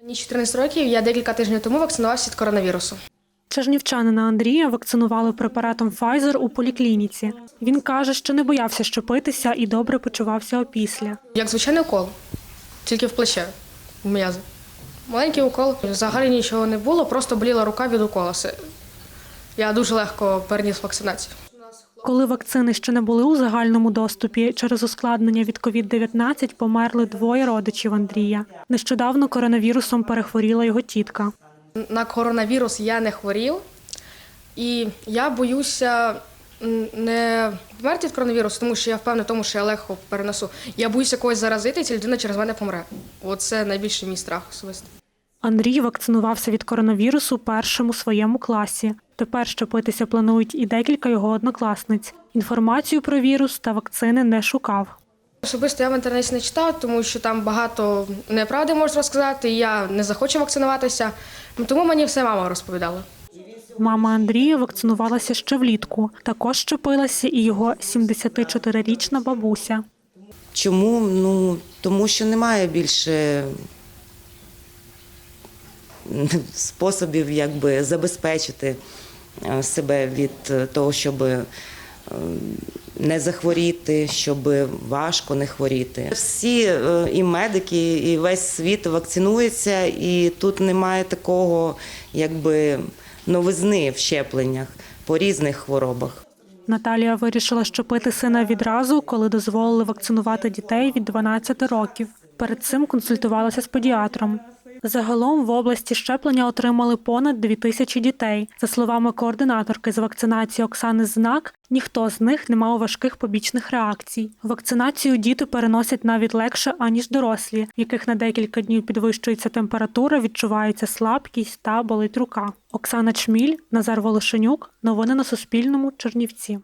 Мені 14 років, я декілька тижнів тому вакцинувався від коронавірусу. Чернівчанина Андрія вакцинували препаратом Pfizer у поліклініці. Він каже, що не боявся щепитися і добре почувався опісля. Як звичайний укол, тільки в плече, в м'язи. Маленький укол, взагалі нічого не було, просто боліла рука від укола. Я дуже легко переніс вакцинацію. Коли вакцини ще не були у загальному доступі, через ускладнення від COVID-19 померли двоє родичів Андрія. Нещодавно коронавірусом перехворіла його тітка. На коронавірус я не хворів, і я боюся не померти від коронавірусу, тому що я впевнена тому, що я легко перенесу. Я боюся когось заразити, і ця людина через мене помре. Оце найбільший мій страх особисто. Андрій вакцинувався від коронавірусу першим у своєму класі. Тепер щепитися планують і декілька його однокласниць. Інформацію про вірус та вакцини не шукав. Особисто я в інтернеті не читав, тому що там багато неправди можна розказати, і я не захочу вакцинуватися. Тому мені все мама розповідала. Мама Андрія вакцинувалася ще влітку. Також щепилася і його 74-річна бабуся. Чому? Ну, тому що немає більше способів якби, забезпечити е, себе від е, того, щоб е, не захворіти, щоб важко не хворіти. Всі і медики, і весь світ вакцинуються, і тут немає такого якби, новизни в щепленнях по різних хворобах. Наталія вирішила щепити сина відразу, коли дозволили вакцинувати дітей від 12 років. Перед цим консультувалася з педіатром. Загалом в області щеплення отримали понад 2 тисячі дітей. За словами координаторки з вакцинації Оксани Знак, ніхто з них не мав важких побічних реакцій. Вакцинацію діти переносять навіть легше аніж дорослі, в яких на декілька днів підвищується температура, відчувається слабкість та болить рука. Оксана Чміль, Назар Волошенюк. Новини на Суспільному. Чернівці.